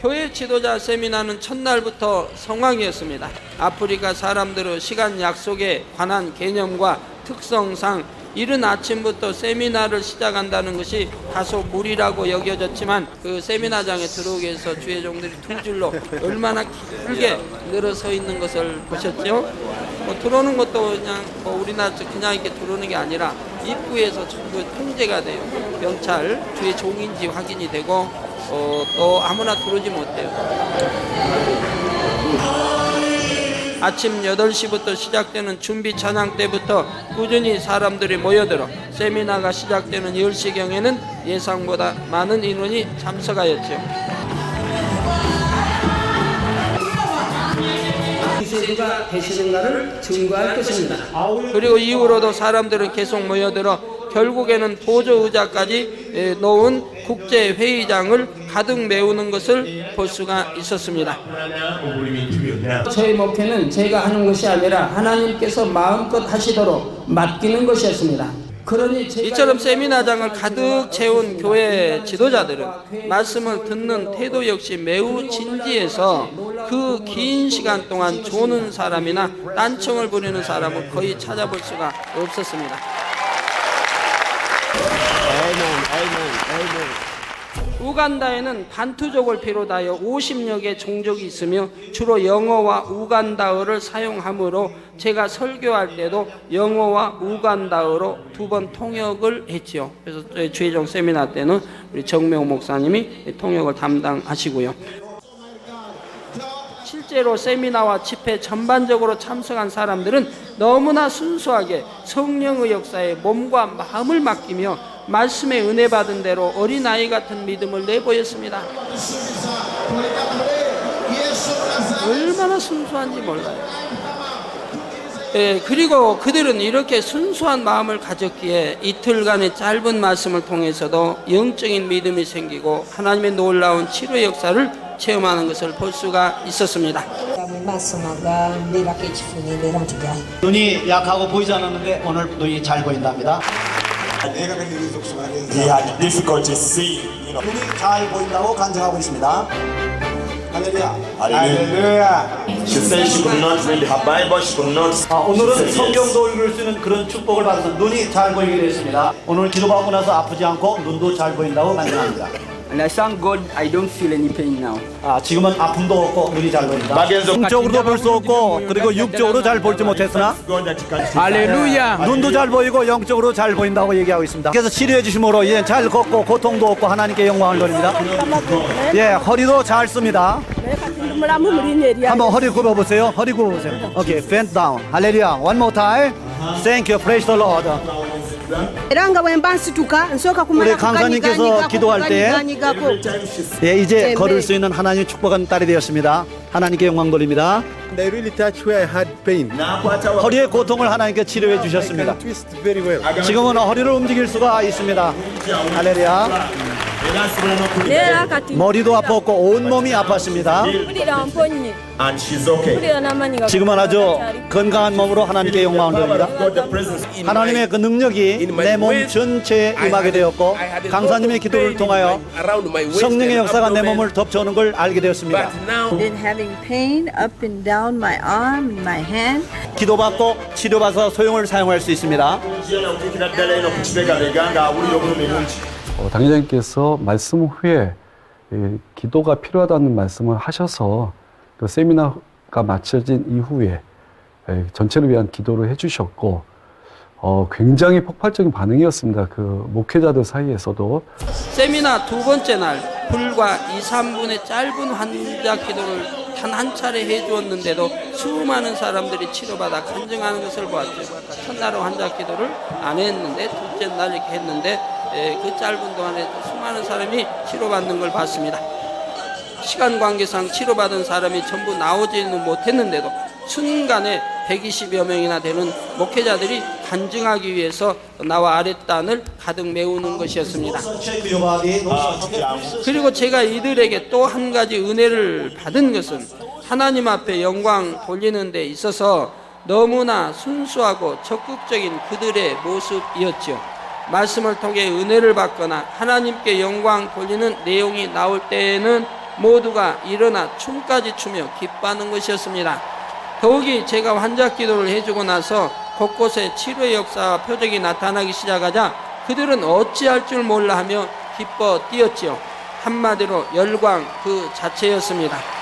교회 지도자 세미나는 첫날부터 성황이었습니다. 아프리카 사람들의 시간 약속에 관한 개념과 특성상 이른 아침부터 세미나를 시작한다는 것이 다소 무리라고 여겨졌지만 그 세미나장에 들어오기 위해서 주의 종들이 두 줄로 얼마나 길게 늘어서 있는 것을 보셨죠? 뭐 들어오는 것도 그냥 뭐 우리나라 그냥 이렇게 들어오는 게 아니라 입구에서 전부 통제가 돼요. 경찰 주의 종인지 확인이 되고 어, 또 아무나 들어오지 못해요. 아침 8시부터 시작되는 준비 찬양 때부터 꾸준히 사람들이 모여들어 세미나가 시작되는 10시경에는 예상보다 많은 인원이 참석하였죠. 기세주가 되시는가를 증거할 것입니다. 그리고 이후로도 사람들은 계속 모여들어 결국에는 보조 의자까지 에, 놓은 국제 회의장을 가득 메우는 것을 볼 수가 있었습니다. 저희 목회는 제가 하는 것이 아니라 하나님께서 마음껏 하시도록 맡기는 것이었습니다. 그러니 이처럼 세미나장을 가득 채운 교회 지도자들은 말씀을 듣는 태도 역시 매우 진지해서 그 긴 시간 동안 조는 사람이나 딴청을 부리는 사람을 거의 찾아볼 수가 없었습니다. 우간다에는 반투족을 비롯하여 50여 개 종족이 있으며 주로 영어와 우간다어를 사용하므로 제가 설교할 때도 영어와 우간다어로 두 번 통역을 했지요. 그래서 주의종 세미나 때는 우리 정명 목사님이 통역을 담당하시고요. 실제로 세미나와 집회 전반적으로 참석한 사람들은 너무나 순수하게 성령의 역사에 몸과 마음을 맡기며 말씀의 은혜 받은 대로 어린아이 같은 믿음을 내보였습니다. 얼마나 순수한지 몰라요. 예, 그리고 그들은 이렇게 순수한 마음을 가졌기에 이틀간의 짧은 말씀을 통해서도 영적인 믿음이 생기고 하나님의 놀라운 치료 역사를 체험하는 것을 볼 수가 있었습니다. 눈이 약하고 보이지 않았는데 오늘 눈이 잘 보인답니다. He had difficulty seeing. You know. 눈이 잘 보인다고 간증하고 있습니다. 할렐루야. Hallelujah. She said she could not read her Bible. She could not. 아, 오늘은 성경도 읽을 수 있는 그런 축복을 받아서 눈이 잘 보이게 됐습니다. 오늘 기도받고 나서 아프지 않고 눈도 잘 보인다고 간증합니다. And I thank God I don't feel any pain now. 아, 지금은 아픔도 없고 눈이 잘 보인다. 영적으로도 볼 수 없고 그리고 육적으로 잘 볼지 못했으나 God that you can see. 할렐루야. 눈도 잘 보이고 영적으로 잘 보인다고 얘기하고 있습니다. 그래서 치료해 주심으로 이제 잘 걷고 고통도 없고 하나님께 영광을 돌립니다. 예, 허리도 잘 씁니다. 한번 허리 굽어 보세요. 허리 굽어 보세요. 오케이, bend down. 할렐루야. One more time. Thank you. Praise the Lord. Eranga wembansituka nsoka 우리 강사님께서 기도할 때 예, 이제 걸을 수 있는 하나님 축복한 딸이 되었습니다. 하나님께 영광 돌립니다. 허리의 고통을 하나님께 치료해 주셨습니다. 지금은 허리를 움직일 수가 있습니다. 할렐루야. 머리도 아팠고 온 몸이 아팠습니다. 지금은 아주 건강한 몸으로 하나님께 영광을 돌립니다. 하나님의 그 능력이 내 몸 전체에 임하게 되었고 강사님의 기도를 통하여 성령의 역사가 내 몸을 덮쳐오는 걸 알게 되었습니다. 기도받고 치료받아서 소용을 사용할 수 있습니다. 어, 당회장님께서 말씀 후에 이 기도가 필요하다는 말씀을 하셔서 그 세미나가 마쳐진 이후에 에, 전체를 위한 기도를 해주셨고 어, 굉장히 폭발적인 반응이었습니다. 그 목회자들 사이에서도 세미나 두 번째 날 불과 2, 3분의 짧은 환자 기도를 단 한 차례 해주었는데도 수많은 사람들이 치료받아 간증하는 것을 보았죠. 첫날은 환자 기도를 안 했는데 둘째 날 이렇게 했는데 에, 그 짧은 동안에 수많은 사람이 치료받는 걸 봤습니다. 시간 관계상 치료받은 사람이 전부 나오지는 못했는데도 순간에 120여 명이나 되는 목회자들이 간증하기 위해서 나와 아랫단을 가득 메우는 것이었습니다. 그리고 제가 이들에게 또 한 가지 은혜를 받은 것은 하나님 앞에 영광 돌리는 데 있어서 너무나 순수하고 적극적인 그들의 모습이었지요. 말씀을 통해 은혜를 받거나 하나님께 영광 돌리는 내용이 나올 때에는 모두가 일어나 춤까지 추며 기뻐하는 것이었습니다. 더욱이 제가 환자 기도를 해주고 나서 곳곳에 치료의 역사와 표적이 나타나기 시작하자 그들은 어찌할 줄 몰라 하며 기뻐 뛰었지요. 한마디로 열광 그 자체였습니다.